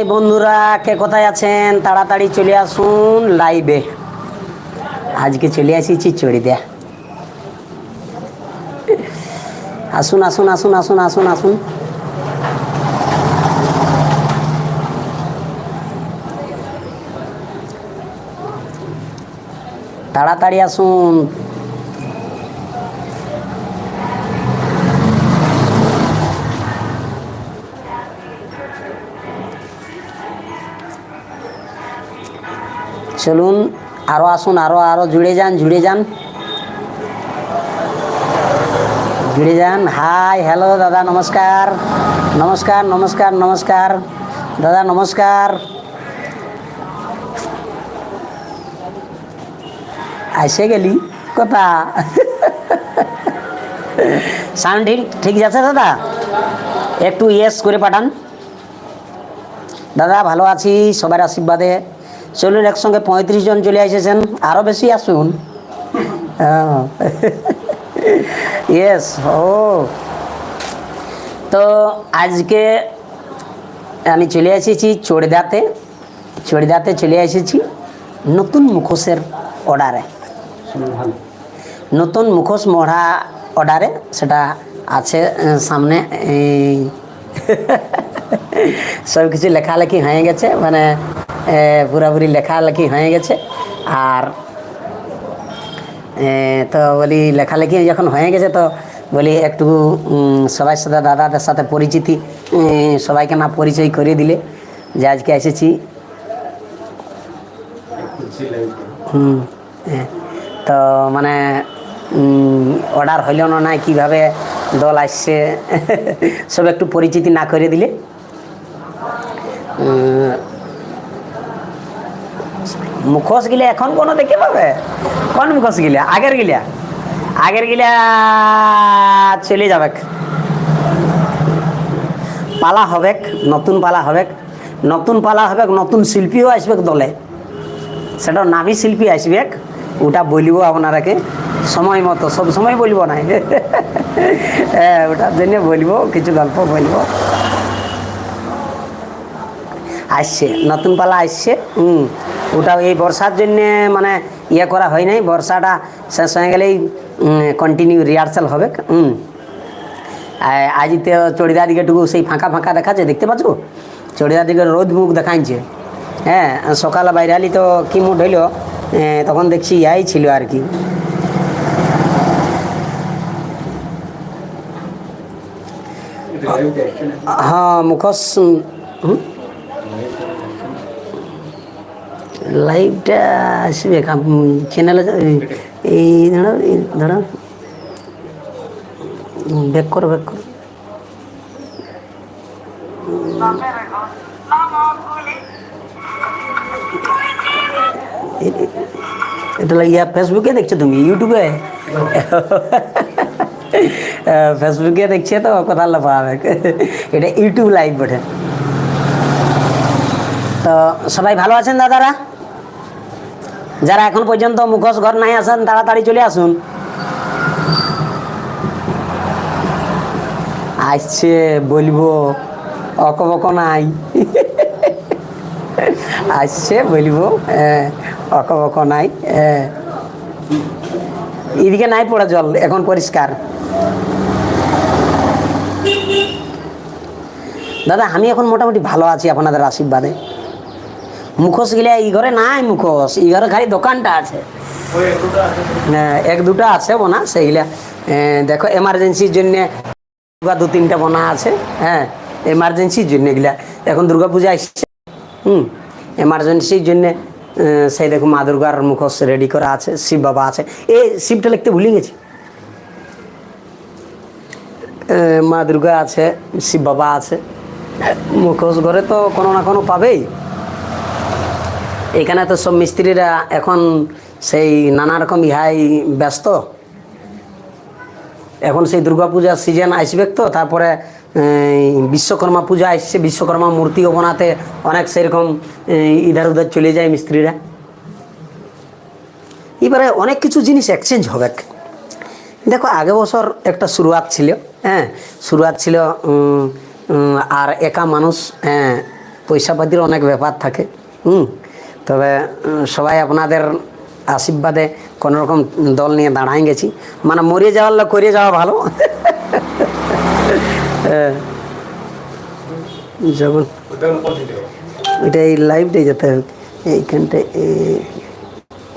High বন্ধুরা, কে কোথায় আছেন? তাড়াতাড়ি চলে আসুন লাইভে আজকে চলে আসিছি চড়িদা আসুন আসুন আসুন আসুন আসুন আসুন। তাড়াতাড়ি আসুন। চলুন আরও আসুন আরও আরও জুড়ে যান জুড়ে যান। জুড়ে যান। হাই, হ্যালো, দাদা, নমস্কার। নমস্কার নমস্কার নমস্কার। দাদা, নমস্কার। আসে গেলি? কথা? সাউন্ড ঠিক ঠিক আছে দাদা? একটু ইয়েস করে পাঠান। দাদা, ভালো আছি, সবার আশীর্বাদে। চলুন একসঙ্গে পঁয়ত্রিশ জন চলে এসেছেন আরও বেশি আসুন। ইয়েস ও। তো আজকে আমি চলে এসেছি চড়িদাতে। চড়িদাতে চলে এসেছি নতুন মুখোশের অর্ডারে। নতুন মুখোশ মড়া অর্ডারে, সেটা আছে সামনে সব কিছু লেখালেখি হয়ে গেছে মানে পুরাপুরি লেখালেখি হয়ে গেছে। আর তো বলি লেখালেখি যখন হয়ে গেছে, তো বলি একটু সবার সাথে, দাদাদের সাথে পরিচিতি সবাইকে না পরিচয় করে দিলে। যে আজকে এসেছি। হুম। তো মানে অর্ডার হইল না, নাই, কীভাবে দল আসছে, সব একটু পরিচিতি না করে দিলে। মুখোশ গিলে এখন কোনো দেখতে পাবে? কোন মুখোশ গিলা? আগের গিলা? আগের গিলা চলে যাবে। পালা হবে নতুন পালা হবে নতুন পালা হবে নতুন শিল্পীও আসবে দলে। সেটা নামি শিল্পী আসবে। ওটা বলিব আপনারাকে। সময় মতো, সব সময় বলব না। হ্যাঁ ওটার জন্য বলব, কিছু গল্প বলব। আসছে, নতুন পালা আসছে। হুম। ওটা এই বর্ষার জন্যে মানে ইয়ে করা হয় নাই বর্ষাটা শেষ হয়ে গেলেই কন্টিনিউ রিহার্সাল হবে হুম আজ তো চড়িদা দিকেটুকু সেই ফাঁকা ফাঁকা দেখাচ্ছে দেখতে পাচ্ছ? চড়িদা দিকে রোদ মুখ দেখাচ্ছে হ্যাঁ সকালে বাইরে আলি তো কি মুড হইল? তখন দেখছি ইয়াই ছিল আর কি। হ্যাঁ মুখোশ হুম? লাইভটা আসবে চ্যানেলে এই এই দাঁড়াও ব্যাক করো ব্যাক করো। এটা ইয়া ফেসবুকে দেখছ তুমি? ইউটিউবে ফেসবুকে দেখছে তো, কথা লাফাবে এটা ইউটিউব লাইভ বটে। তো, সবাই ভালো আছেন দাদারা? যারা এখন পর্যন্ত মুখোশ ঘর নাই আসেন তাড়াতাড়ি চলে আসুন। আসছে বলব অকবক নাই। আসছে বলব অকবক নাই। এদিকে নাই পড়া জল, এখন পরিষ্কার। দাদা, আমি এখন মোটামুটি ভালো আছি আপনাদের আশীর্বাদে। মুখোশ গিলা এই ঘরে নাই মুখোশ এই ঘরে খালি দোকানটা আছে। হ্যাঁ, এক দুটো আছে বোনা সেইগুলা। দেখো এমার্জেন্সির জন্য দু তিনটা বোনা আছে হ্যাঁ এমার্জেন্সির জন্য এগুলা। এখন দুর্গা পূজা আসছে হুম এমার্জেন্সির জন্য সেই দেখো মা দুর্গার মুখোশ রেডি করা আছে শিব বাবা আছে। এই শিবটা লিখতে ভুলে গেছি। মা দুর্গা আছে শিব বাবা আছে মুখোশ ঘরে তো কোনো না কোনো পাবেই। এখানে তো সব মিস্ত্রিরা এখন সেই নানা রকম ইহাই ব্যস্ত। এখন সেই দুর্গাপূজার সিজন আসবে তো, তারপরে বিশ্বকর্মা পূজা আসছে, বিশ্বকর্মা মূর্তিও বানাতে অনেক সেরকম ইধার উধার চলে যায় মিস্ত্রিরা। এবারে অনেক কিছু জিনিস এক্সচেঞ্জ হবে। দেখো, আগে বছর একটা শুরুয়াত ছিল হ্যাঁ শুরুয়াত ছিল আর একা মানুষ হ্যাঁ পয়সা পাতির অনেক ব্যাপার থাকে, হুম। তবে সবাই আপনাদের আশীর্বাদে কোনো রকম দল নিয়ে দাঁড়াই গেছি। মানে মরিয়ে যাওয়ার লোক করে যাওয়া ভালো। যখন এটা এই লাইভটাই যেতে হবে এইখানটায় এই-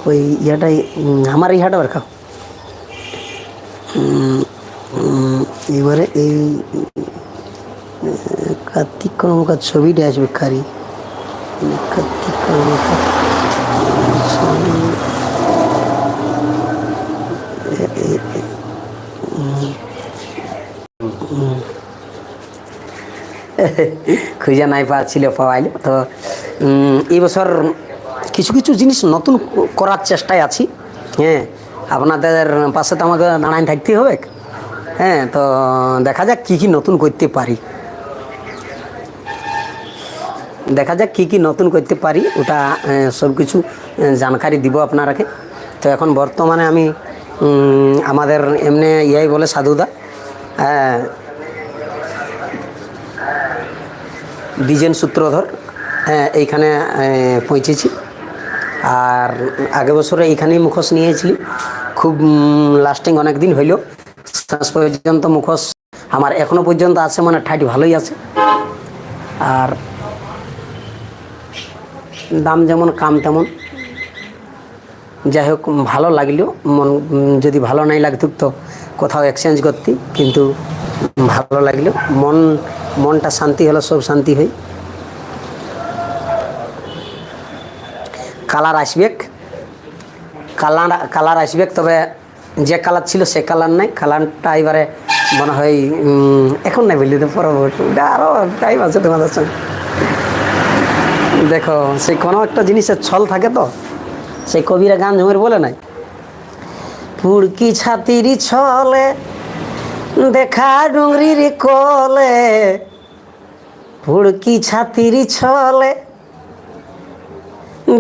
ওই ইয়াটাই আমার ইহাটা আর খাও। এবারে এই কার্তিক কর্মকার ছবিটা আসবে খারি। খুঁজে নাই পাচ্ছিল পাওয়াইল। তো উম, এই বছর কিছু কিছু জিনিস নতুন করার চেষ্টায় আছি। হ্যাঁ আপনাদের পাশে তো আমাকে দাঁড়ায় থাকতে হবে। হ্যাঁ তো দেখা যাক কী কী নতুন করতে পারি। দেখা যাক কী কী নতুন করতে পারি, ওটা সব কিছু জানকারি দিব আপনারাকে। তো এখন বর্তমানে আমি আমাদের এমনি ইয়াই বলে সাধুদা দ্বিজেন সূত্রধর এইখানে পৌঁছেছি। আর আগের বছরে এইখানেই মুখোশ নিয়েছিলি খুব লাস্টিং অনেক দিন হইল। শেষ পর্যন্ত মুখোশ আমার এখনও পর্যন্ত আছে মানে ঠাটি ভালোই আছে। আর দাম যেমন, কাম তেমন। যাই হোক ভালো লাগলেও, মন, যদি ভালো নাই লাগতো তো কোথাও এক্সচেঞ্জ করতে, কিন্তু ভালো লাগল মন, মনটা শান্তি হলো সব শান্তি হয়। কালার আসবে। কালার কালার আসবে, তবে যে কালার ছিল সে কালার নাই। কালারটা এবারে মনে হয় এখন নাই বললি তো, পরবর্তী। আরও টাইম আছে তোমাদের সঙ্গে। দেখো, সেই কোনো একটা জিনিসের ছল থাকে তো? সেই কবিরা গান ঝুমের বলে নাই? পুড়কি ছাতির ছলে, দেখা ডুংরির কলে পুড়কি ছাতির ছলে,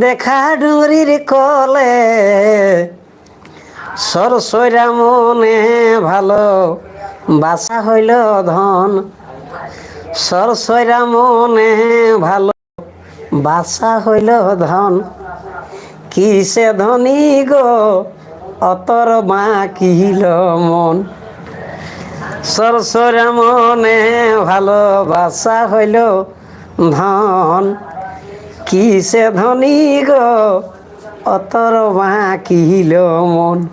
দেখা ডুংরির কলে। সরসইরা মনে ভালো, বাসা হইল ধন। সরসইরা মনে ভালো বাসা হইল ধন। কিসে ধনী গো? অতর বাকিল মন। সরসরে মনে ভালোবাসা হইল ধন। কিসে ধনী গো? অতর বাকিল মন।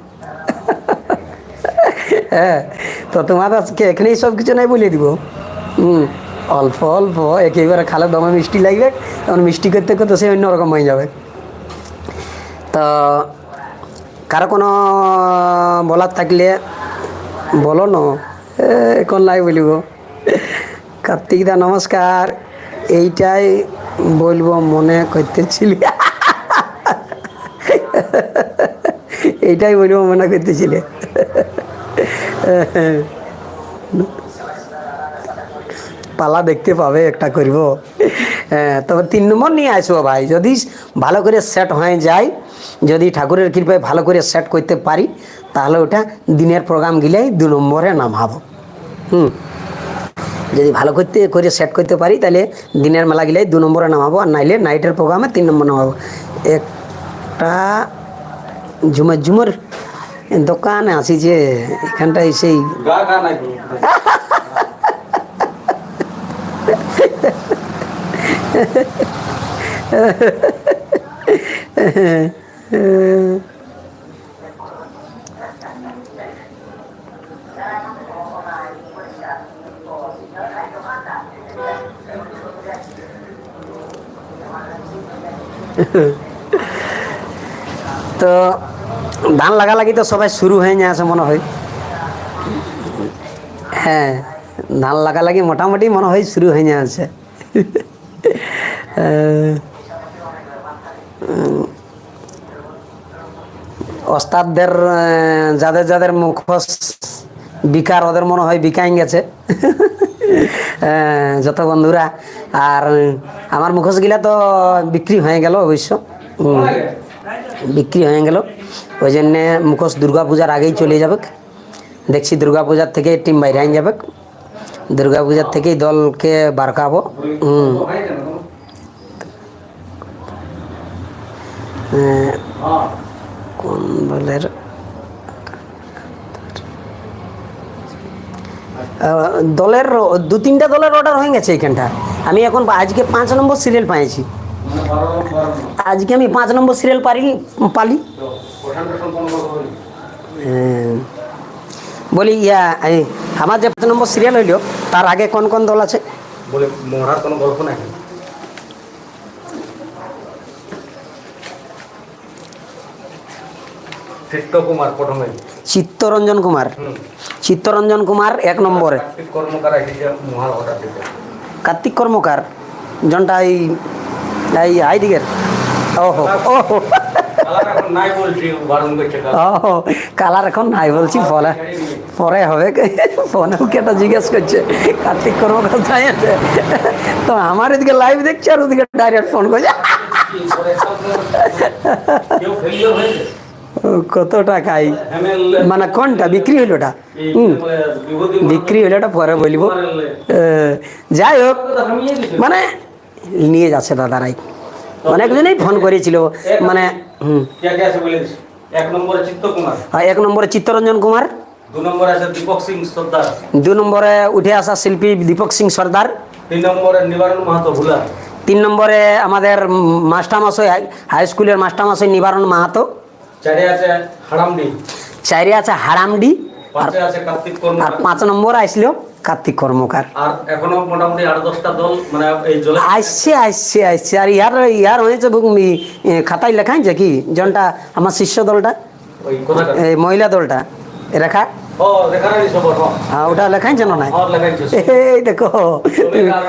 হ্যাঁ তো তোমার আজকে এখানেই সব কিছু নাই বলে দিব। হুম। অল্প অল্প, একেবারে খালে দমে মিষ্টি লাগবে। তখন মিষ্টি করতে করতে সে অন্যরকম হয়ে যাবে। তো, কারও কোনো বলার থাকলে বলো না। এখন নাই বলিব। কার্তিক দা, নমস্কার। এইটাই বলব মনে করতেছিলি। এইটাই বলব মনে করতেছিলে। পালা দেখতে পাবে একটা করব। হ্যাঁ, তবে তিন নম্বর নিয়ে আসব ভাই যদি ভালো করে সেট হয়ে যায় যদি ঠাকুরের কৃপায় ভালো করে সেট করতে পারি তাহলে ওটা দিনের প্রোগ্রাম গিলেই দু নম্বরে নামাবো। হুম। যদি ভালো করতে করে সেট করতে পারি তাহলে দিনের মেলা গিলেই দু নম্বরে নামাবো আর নাইলে নাইটের প্রোগ্রামে তিন নম্বর নামাবো। একটা ঝুমার ঝুমার দোকানে আসি যে এখানটায় সেই তো ধান লাগা লাগি তো সবাই শুরু হয়ে যাচ্ছে মনে হয়। হ্যাঁ। ধান লাগা লাগি মোটামুটি মনে হয় শুরু হয়ে উম, ওস্তাদদের যাদের যাদের মুখোশ বিকার ওদের মনে হয় বিকাই গেছে। যত বন্ধুরা। আর আমার মুখোশগুলা তো বিক্রি হয়ে গেল অবশ্য। বিক্রি হয়ে গেল। ওই জন্যে মুখোশ দুর্গা পূজার আগেই চলে যাবে দেখছি দুর্গা পূজার থেকে টিম বাইরে যাবে দুর্গা পূজার থেকেই দলকে বারকাবো হুম। কোন দলের? দলের দু তিনটা দলের অর্ডার হয়ে গেছে এখানটা। আমি এখন আজকে পাঁচ নম্বর সিরিয়াল পাইছি। আজকে আমি পাঁচ নম্বর সিরিয়াল পারি, পালি। বলি, ইয়া আমার যে পাঁচ নম্বর সিরিয়াল হইল তার আগে কোন কোন দল আছে? বলে মরার কোনো গল্প নাকি চিত্ত প্রথমে। চিত্তরঞ্জন কুমার। চিত্তরঞ্জন কুমার এক নম্বরে। কার্তিক কর্মকার জনটা এই এই আইদিকের ওহো ওহো কালার এখন নাই বলছি বারণ করছে কালার। ও কালার এখন নাই বলছি পরে পরে হবে। ফোনে কেটা জিজ্ঞেস করছে কার্তিক কর্মকার তাই আছে? তো আমার এদিকে লাইভ দেখছে আর ওদিকে ডাইরেক্ট ফোন করছে। কত টাকাই মানে কোনটা? বিক্রি হইল ওটা হুম। বিক্রি হইলে ওটা পরে বলব। যাই হোক কথা। মানে নিয়ে যাচ্ছে দাদারাই। অনেকজনেই ফোন করেছিল। মানে কে কে আছে বলে দিছি এক নম্বরে চিত্ত কুমার আর এক নম্বরে চিত্তরঞ্জন কুমার। দু নম্বরে আছে দীপক সিং সর্দার। দু নম্বরে উঠে আসা শিল্পী দীপক সিং সর্দার। তিন নম্বরে নিবারণ মাহাতো ভুলা। তিন নম্বরে আমাদের মাস্টারমাশয় হাই স্কুলের মাস্টারমাশয় নিবারণ মাহাতো। চারে আছে হারামডি। চাইরে আছে হারামডি। আর পাঁচ নম্বর আসলো কার্তিক কর্মকার। আর এখনও মোটামুটি আট দশটা দল মানে এই জলে আসছে আসছে আসছে আর ইয়ার ইয়ার হয়েছে খাতায় লেখাইছে কি? জনটা আমার শিষ্য দলটা? এই মহিলা দলটা। রেখা? হ্যাঁ ওটা লেখাইছে না নাই? এই দেখো। আর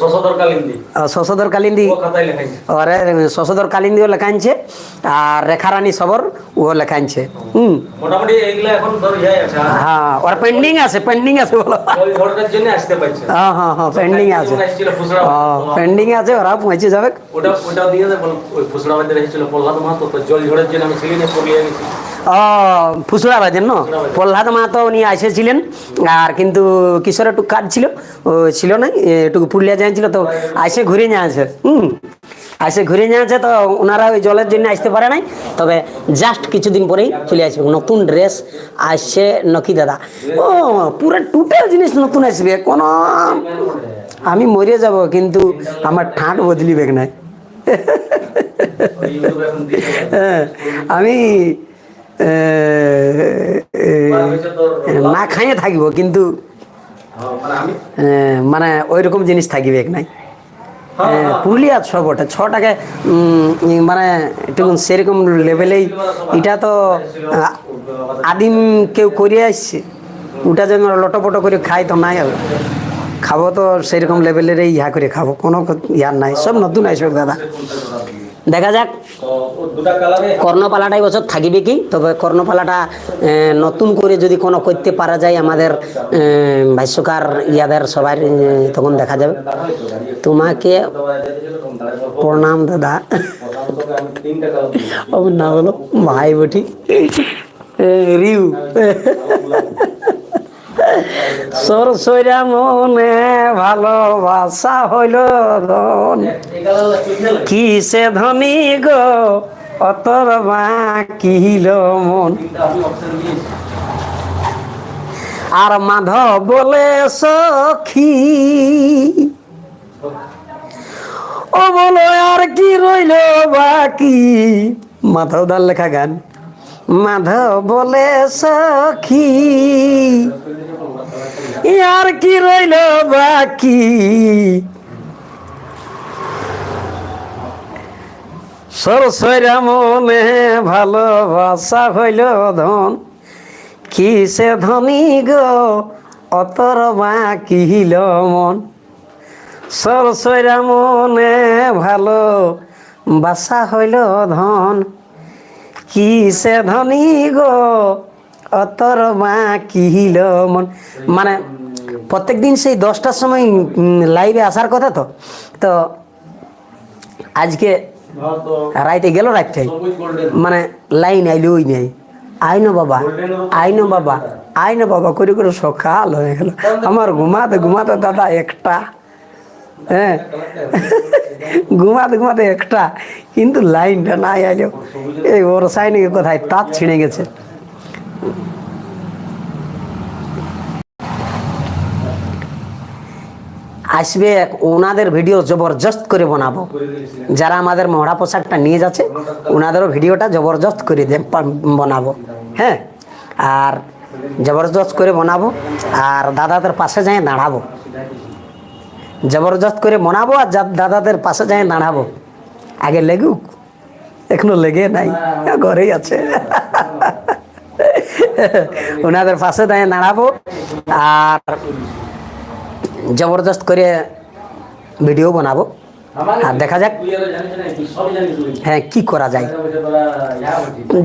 শশধর কালিন্দি। শশধর কালিন্দি। কালিন্দিও লেখাইছে আর রেখারানী সবর ও লেখাইছে হুম। মোটামুটি এইগুলা এখন ধর ইয়ে আছে হ্যাঁ? ওর পেন্ডিং আছে পেন্ডিং আছে বলো। ওই ঘরটার জন্য আসতে পারছে। হ্যাঁ হ্যাঁ হ্যাঁ পেন্ডিং আছে। হ্যাঁ পেন্ডিং আছে ওরা পৌঁছে যাবে। ওটা ওটা দিয়ে দেয় ওই ফুসড়া বাদে এসেছিল প্রহ্লাদ মাহাতো তো জল ঝড়ের জন্য আমি ছিলি না পড়িয়ে গেছি ও ফুসুরা বাজেন না? প্রহ্লাদ মাহাতো উনি এসেছিলেন আর কিন্তু কিশোর একটু কাজ ছিল ও ছিল না একটু পুরুলিয়া যাইছিল তো আইসে ঘুরে নিয়ে আছে হুম? আইসে ঘুরে নিয়ে আছে তো ওনারা ওই জলের জন্য আসতে পারে নাই তবে জাস্ট কিছুদিন পরেই চলে আসবে নতুন ড্রেস আসছে নকি দাদা। ও পুরো টোটাল জিনিস নতুন আসবে কোনো আমি মরে যাব কিন্তু আমার ঠাঁট বদলিবে। হ্যাঁ, আমি না খাইয়ে থাকব কিন্তু মানে ওই রকম জিনিস থাকিবে নাই। হ্যাঁ, পুরুলিয়া ছ বটে ছটাকে মানে একটু সেরকম লেভেলেই এটা তো আদিম কেউ করে আসছে। ওটা যেন লটোপটো করে খাই তো নাই হবে খাব তো সেরকম লেভেলেরই ইয়া করে খাব কোনো ইয়ার নাই সব নতুন আসবে দাদা। দেখা যাক। কর্ণপালাটাই বছর থাকিবে কি? তবে কর্ণপালাটা নতুন করে যদি কোনো করতে পারা যায় আমাদের ভাষ্যকার ইয়াদের সবাই তখন দেখা যাবে। তোমাকে প্রণাম দাদা। ও না বলো ভাই বটি। এ, রিউ সরসইরা মনে ভালোবাসা হইল ধন। কিসে ধনী গো, অতর বাকিল মন। আর মাধব বলে সখী। ও বলো আর কি রইল বাকি? মাধব দার লেখা গান। মাধব বলে, সখী, আর কি রইল বাকি? সরসরা মনে ভালোবাসা হইল ধন। কিসে ধনী গো, অতর বাকিল মন। সরসরা মনে ভালো বাসা হইল ধন। কিসে ধনী গো? অতর বাকিল মন। মানে প্রত্যেক দিন সেই দশটার সময় লাইভে আসার কথা তো। তো আজকে রাইতে গেল রাখতে মানে লাইন আইলো ওই নেই আইনো বাবা আইনো বাবা আইনো বাবা, করে করে সকাল হয়ে গেল। আমার ঘুমাতে ঘুমাতে দাদা একটা হ্যাঁ। ঘুমাতে ঘুমাতে একটা, কিন্তু লাইনটা নাই আইলো এই ওর সাইনে কোথায় তাপ ছিঁড়ে গেছে। আসবে ওনাদের ভিডিও জবরদস্ত করে বানাবো। যারা আমাদের মহড়া পোশাকটা নিয়ে যাচ্ছে, ওনাদেরও ভিডিওটা জবরদস্ত করে বানাবো। হ্যাঁ আর জবরদস্ত করে বানাবো, আর দাদাদের পাশে যাই দাঁড়াবো। জবরদস্ত করে মনাবো আর দাদাদের পাশে যাই দাঁড়াবো। আগে লেগুক। এখনও লেগে নাই। ঘরেই আছে। ওনাদের পাশে দাঁড়িয়ে দাঁড়াবো আর জবরদস্ত করে ভিডিও বানাবো। আর দেখা যাক হ্যাঁ কি করা যায়।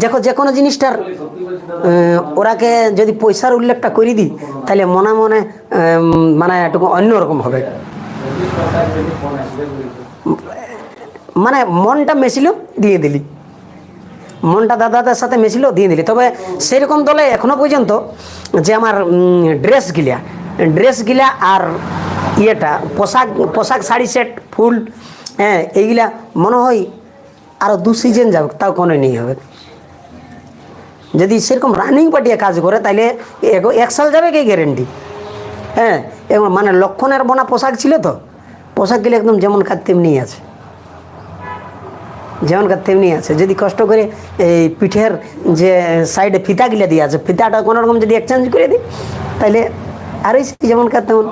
দেখো, যে কোনো জিনিসটার ওরাকে যদি পয়সার উল্লেখটা করে দিই, তাহলে মনে মনে মানে একটু অন্যরকম হবে। মানে মনটা মেশিল দিয়ে দিলি। মনটা দাদাদের সাথে মেশিল দিয়ে দিলি। তবে সেরকম দলে এখনও পর্যন্ত যে আমার ড্রেস গিলা ড্রেস গিলা আর ইয়েটা, পোশাক পোশাক শাড়ি সেট ফুল হ্যাঁ এইগুলা মনে হয় আরও দু সিজন যাবে, তাও কোনো নেই হবে। যদি সেরকম রানিং পার্টিয়ে কাজ করে এক- এক সাল যাবে কি গ্যারেন্টি হ্যাঁ এবং মানে লক্ষণের বোনা পোশাক ছিল তো? পোশাকগুলো একদম যেমন কাজ তেমনি আছে। যেমন কাজ তেমনি আছে। যদি কষ্ট করে এই পিঠের যে সাইডে ফিতাগুলো দিয়ে আছে, ফিতাটা কোনো রকম যদি এক্সচেঞ্জ করে দিই, তাহলে আরই যেমন কাজ তেমন।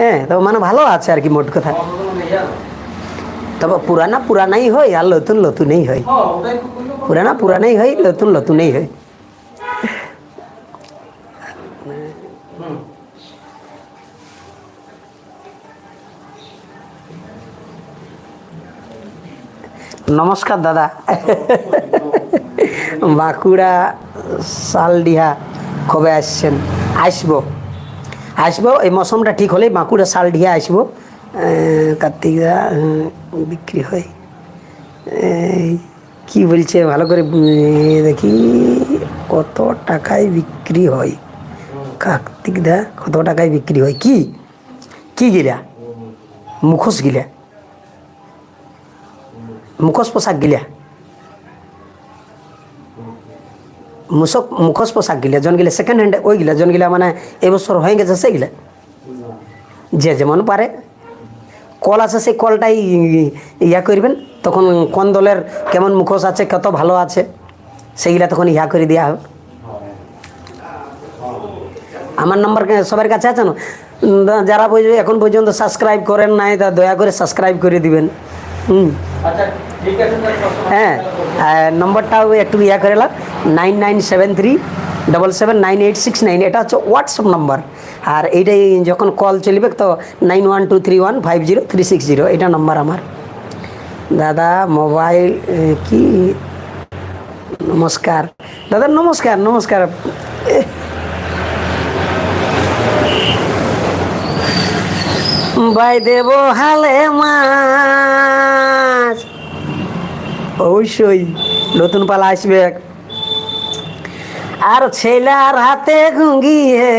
হ্যাঁ তো মানে ভালো আছে আর কি মোট কথা। তবে পুরানা পুরানাই হয় আর নতুন নতুনই হয়। পুরানা পুরানাই হয়, নতুন নতুনই হয়। নমস্কার, দাদা। বাঁকুড়া শালডিহা কবে আসছেন? আসব। আসব, এই মৌসুমটা ঠিক হলেই বাঁকুড়া শালডিহা আসব। কার্তিকদা বিক্রি হয়। কি বলছে, ভালো করে দেখি, কত টাকায় বিক্রি হয়? কার্তিক কার্তিকদা, কত টাকায় বিক্রি হয়? কি? কি গিলা? মুখোশ গিলা? মুখোশ পোশাক গিলা। মুসক মুখোশ পোশাক গিলা গিলা সেকেন্ড হ্যান্ড ওই গিলা মানে এবছর হয়ে গেছে সেইগুলা যে যেমন পারে কল আছে, সেই কলটাই ইয়া করবেন তখন কোন দলের কেমন মুখোশ আছে, কত ভালো আছে, সেইগুলা তখন ইয়া করে দেওয়া হবে আমার নাম্বার সবার কাছে আছে না? যারা এখন পর্যন্ত সাবস্ক্রাইব করেন নাই, তা দয়া করে সাবস্ক্রাইব করে দিবেন। হুম। আচ্ছা হ্যাঁ নম্বরটাও একটু ইয়া করে nine nine seven three double seven nine eight six nine. এটা হচ্ছে হোয়াটসঅ্যাপ নাম্বার। আর এইটাই যখন কল চলবে তো nine one two three one five zero three six zero. এটা নাম্বার আমার। দাদা মোবাইল কি? নমস্কার। দাদা নমস্কার নমস্কার। ভাই দেব হালে মাছ। অবশ্যই, নতুন পালা আসবে। আর ছেলার হাতে ঘুঙ্গি হে,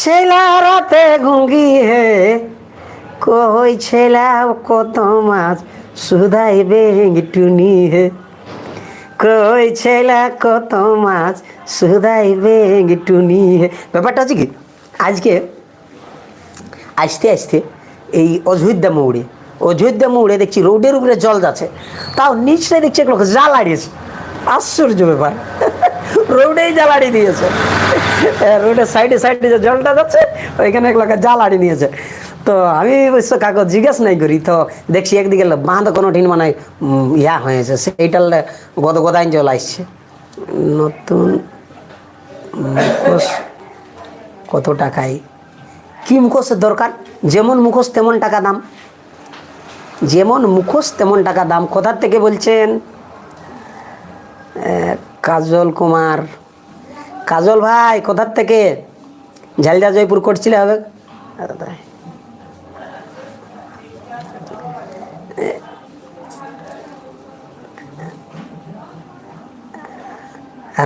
ছেলার হাতে ঘুঙ্গি হে, কই ছেলা কত মাছ সুদাই বেঙ্গটুনি হে। কই ছেলা কত মাছ সুদাই বেঙ্গটুনি হে। ব্যাপারটা হচ্ছে কি, আজকে আসতে আসতে এই অযোধ্যা মৌড়ে অযোধ্যা মৌড়ে দেখছি রোডের উপরে জল যাচ্ছে, তাও নিচটায় দেখছি এক লোক আড়িয়েছে আশ্চর্য ব্যাপার। রোডেই জাল আড়িয়ে দিয়েছে রোডের সাইডে সাইডে যে জলটা যাচ্ছে, ওইখানে এক জাল আড়িয়ে নিয়েছে তো আমি অবশ্য কাকু জিজ্ঞেস নাই করি, তো দেখছি একদিকে বাঁধ কোনো ঠিন মানে ইয়া হয়েছে, সেইটার গদ গদাইন জল আসছে নতুন কত টাকায় কি মুখোশের দরকার? যেমন মুখোশ তেমন টাকা দাম। যেমন মুখোশ তেমন টাকা দাম। কোথার থেকে বলছেন? কাজল কুমার। কাজল ভাই, কোথার থেকে? ঝালদা জয়পুর করছিলে হবে।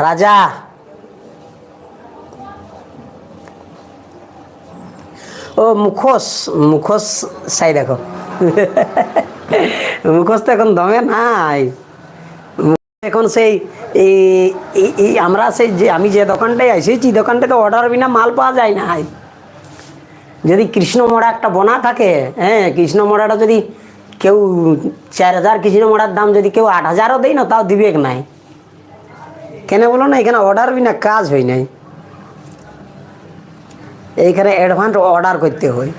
রাজা। ও, মুখোশ মুখোশ সাই দেখো। মুখোশ তো এখন দমে নাই। এখন সেই, এই আমরা সেই যে, আমি যে দোকানটায় এসেছি দোকানটাতে অর্ডার বিনা মাল পাওয়া যায় না যদি কৃষ্ণমোড়া একটা বোনা থাকে হ্যাঁ কৃষ্ণমোড়াটা যদি কেউ চার হাজার কৃষ্ণমোড়ার দাম যদি কেউ আট হাজারও দেয় না, তাও দিবেক নাই। কেন বলো না, এখানে অর্ডার বিনা কাজ হয় নাই। এইখানে অ্যাডভান্স অর্ডার করতে হয়।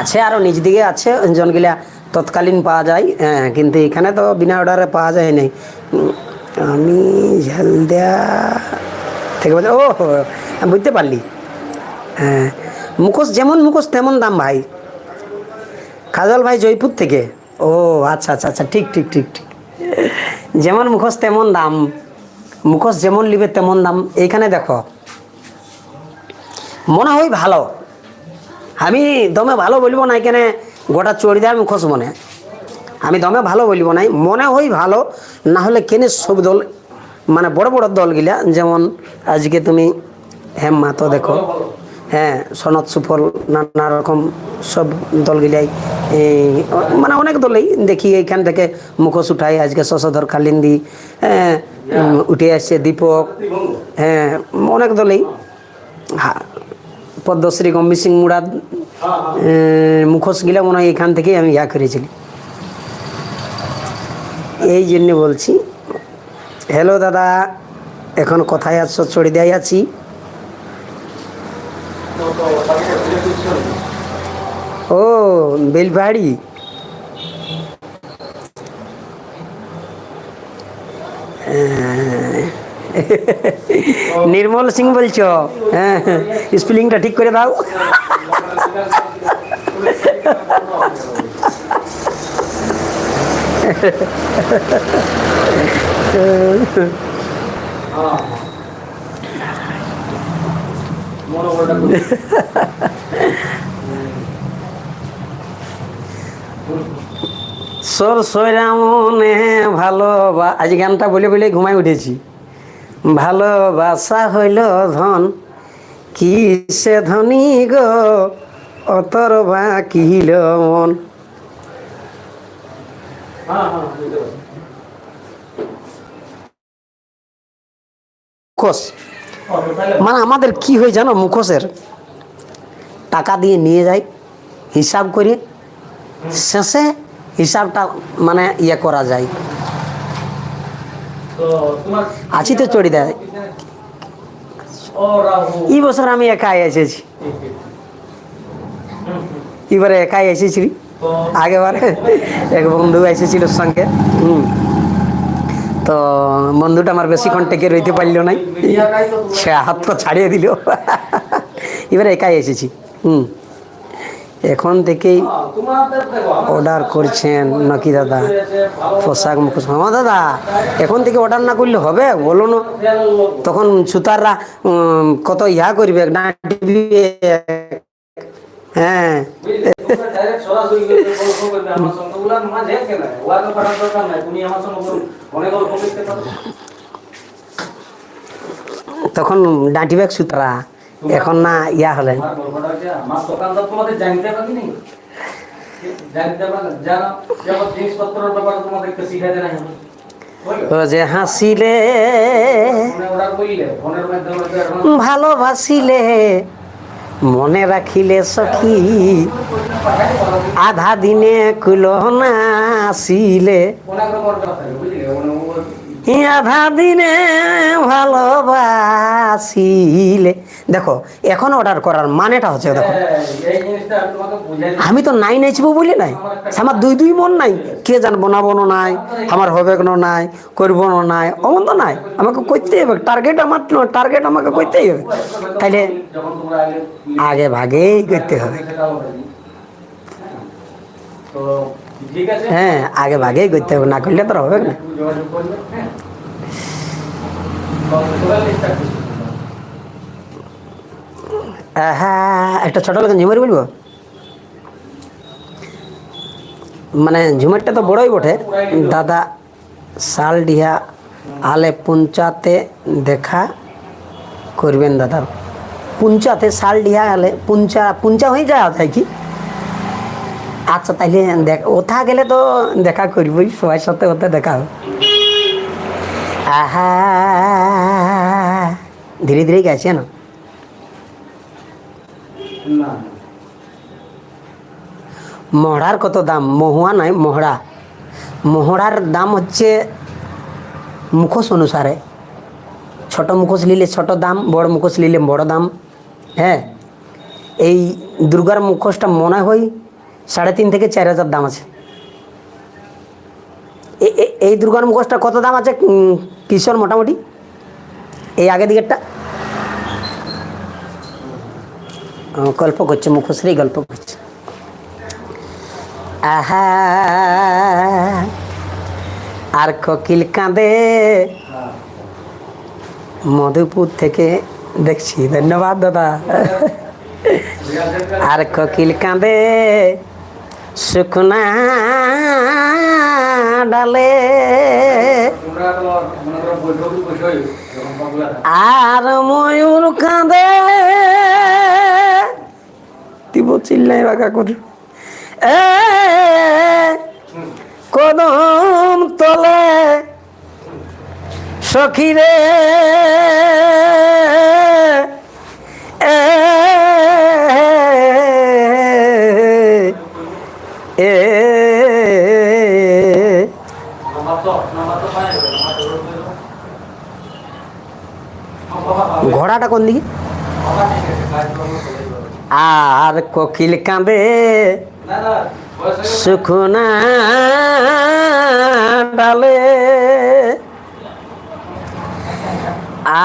আছে আরও নিজ দিকে আছে জনগুলা তৎকালীন পাওয়া যায় হ্যাঁ কিন্তু এখানে তো বিনা অর্ডারে পাওয়া যায় নাই। আমি ঝালদিয়া থেকে বলছি ও বুঝতে পারলি। হ্যাঁ মুখোশ যেমন মুখোশ তেমন দাম ভাই। কাজল ভাই জয়পুর থেকে। ও আচ্ছা আচ্ছা আচ্ছা ঠিক ঠিক ঠিক ঠিক। যেমন মুখোশ তেমন দাম, মুখোশ যেমন নিবে তেমন দাম। এইখানে দেখো মনে হয় ভালো। আমি দমে ভালো বলব না এখানে গোটা চড়িদার মুখোশ মনে। আমি দমে ভালো বলব নাই, মনে হয় ভালো, না হলে কেনে সব দল মানে বড় বড় দলগুলা যেমন আজকে তুমি হেম্মা তো দেখো হ্যাঁ সনদ সুফল, নানা রকম সব দলগুলাই এই মানে অনেক দলেই দেখি এইখান থেকে মুখোশ উঠাই, আজকে শশধর কালিন্দি হ্যাঁ উঠে আসছে দীপক হ্যাঁ অনেক দলেই হ্যাঁ পদ্মশ্রী গম্ভীর সিং মুরাদ মুখোশ গিলা মনে হয় এখান থেকেই আমি ইয়া করেছিলি। এই জন্য বলছি, হ্যালো দাদা, এখন কোথায় আছো? চড়ে দেয় আছি। ও, বেলপাহাড়ি। নির্মল সিং বলছ? হ্যাঁ স্পেলিংটা ঠিক করে দাও। সর সৈরামনে ভালো বা আজ গানটা বলে বলে ঘুমাই উঠেছি। ভালোবাসা হইল ধন। কি সে ধনী গো? অতর বা কিল মন। মুখোশ। মানে আমাদের কি হয় জানো মুখোশের? টাকা দিয়ে নিয়ে যায় হিসাব করে। শেষে হিসাবটা মানে ইয়ে করা যায়। আছি তো চড়ি দেয় ও এই বছর আমি একাই এসেছি। এবারে একাই এসেছি। আগেবারে এক বন্ধু এসেছিল সঙ্গে। হুম। তো বন্ধুটা আমার বেশিক্ষণ টেকে রইতে পারল নাই। সে হাত তো ছাড়িয়ে দিল। এবারে একাই এসেছি। হুম। এখন থেকেই হ্যাঁ, অর্ডার করছেন নাকি দাদা? পোশাক মুখোশ। আমার দাদা এখন থেকে অর্ডার না করলে হবে? বলো না। তখন সুতাররা কত ইয়া করবে? না হ্যাঁ। তখন ডাঁটি ব্যাগ সুতরা। এখন না ইয়া হলেন যে হাসিলে ভালোবাসিলে মনে রাখিলে সখী। আধা দিনে কুলো না আসিলে দিনে ভালোবাসিলে। দেখো এখন অর্ডার করার মানেটা হচ্ছে দেখো। আমি দিচ্ছি। আমি তো নাই নাইচবো বলি নাই। আমার দুই দুই মন নাই। কে জান বনাবো না নাই আমার হবে না নাই করব না নাই অমন তো নাই। আমাকে করতেই হবে। টার্গেট আমার টার্গেট আমাকে করতেই হবে। তাইলে আগে ভাগেই করতে হবে। তো হ্যাঁ আগে ভাগেই করতে হবে না করলে তো হবে না। হ্যাঁ। লিস্টটা করছিস। হ্যাঁ একটা ছোট লোক ঝুমারি বলব? মানে ঝুমেরটা তো বড়ই বটে। দাদা শালডিহা আলে পুঞ্চাতে দেখা করবেন দাদা। পুঞ্চাতে শাল ডিহা গেলে পুঞ্চা পুঞ্চা হয়ে যায় তাই কি? আচ্ছা তাইলে দেখ ওথা গেলে তো দেখা করবই, সবার সাথে ওতে দেখা আহা, ধীরে ধীরে গেছে না? মহড়ার কত দাম? মহুয়া নয়, মহড়া। মহড়ার দাম হচ্ছে মুখোশ অনুসারে। ছোট মুখোশ নিলে ছোট দাম, বড় মুখোশ নিলে বড় দাম হ্যাঁ? এই দুর্গার মুখোশটা মনে হয় সাড়ে তিন থেকে চার হাজার দাম আছে। এই দুর্গার মুখোশটা কত দাম আছে? কিশোর মোটামুটি? এই আগের দিকেরটা? গল্প করছে মুখোশেরই গল্প করছে। আহা আর কোকিল কাঁদে। মধুপুর থেকে দেখছি। ধন্যবাদ দাদা। আর কোকিল কাঁদে। শুকনা ডালে। আর ময়ূর কাঁদে। দিব চিল্লাই বাঁকা করে। এ কদম তলে সখীরে। এ নামাজ তো নামাজ তো পায় নামাজ ধরে ধরে বাবা ঘোড়াটা কোন দিকে। আর কোকিল কাঁদে না না বয়স গেছে। শুকনা ডালে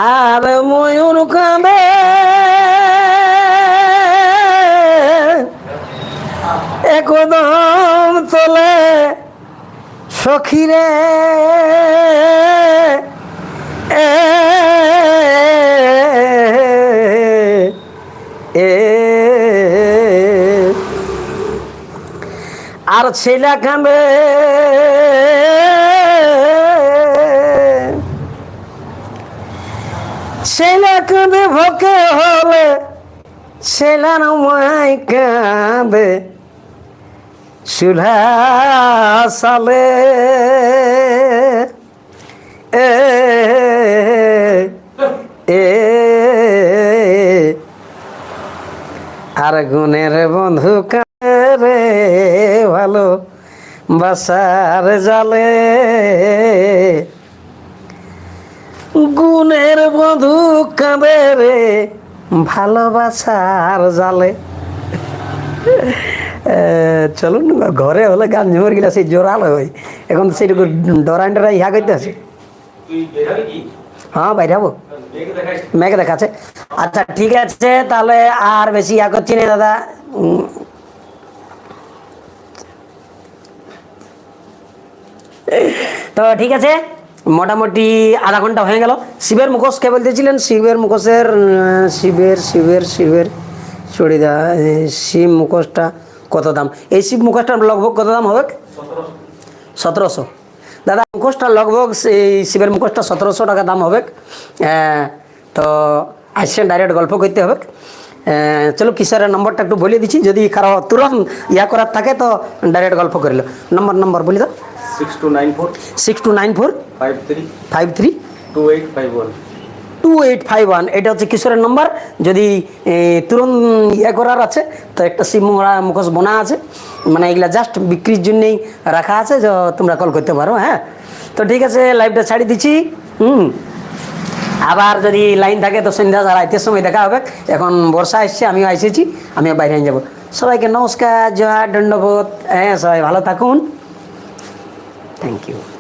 আর ময়ূর কাঁদে, একদম চলে সখীরে এ ছেলে কাঁদে ছেলে কাঁদে ভকে হলে ছেলের মাই কাঁদে চুলা সালে এ আর গুণের বন্ধু বাসার জালে গুণের বন্ধু কাঁদে রে ভালোবাসার জালে। চলুন ঘরে হলে গান ঝুমর গিলা সেই জোরালো হয়। এখন সেইটুকু ডরাই ডরাই ইহা করতে আছে। হ্যাঁ বাইরাবো মেঘ দেখাচ্ছে। আচ্ছা ঠিক আছে তাহলে আর বেশি ইয়া করছি না দাদা। তো ঠিক আছে, মোটামুটি আধা ঘণ্টা হয়ে গেল। শিবের মুখোশ কে বলতেছিলেন শিবের মুখোশের শিবের শিবের শিবের চড়িদা শিব মুখোশটা কত দাম? এই শিব মুখোশটার লগভগ কত দাম হবে? সতেরোশো। দাদা মুখোশটা লগভগ এই শিবের মুখোশটা সতেরোশো টাকা দাম হবে। তো আসছেন ডাইরেক্ট গল্প করতে হবে। চলো কিশোরের নম্বরটা একটু বলে দিচ্ছি। যদি কারও তুরন্ত ইয়া করার থাকে তো ডাইরেক্ট গল্প করিল নম্বর নম্বর বলি দাও six two nine four six two nine four five three five three two eight five one two eight five one এটা হচ্ছে কিশোরের নম্বর। যদি তুরন্ত ইয়ে করার আছে তো একটা শিব মোড়া মুখোশ বোনা আছে। মানে এগুলা জাস্ট বিক্রির জন্যেই রাখা আছে যে তোমরা কল করতে পারো হ্যাঁ। তো ঠিক আছে লাইভটা ছাড়ি দিচ্ছি। হুম। আবার যদি লাইন থাকে তো সন্ধ্যা রাইতের সময় দেখা হবে। এখন বর্ষা এসছে আমিও এসেছি আমিও বাইরে যাব। সবাইকে নমস্কার জয় দণ্ডবোধ। হ্যাঁ সবাই ভালো থাকুন। Thank you.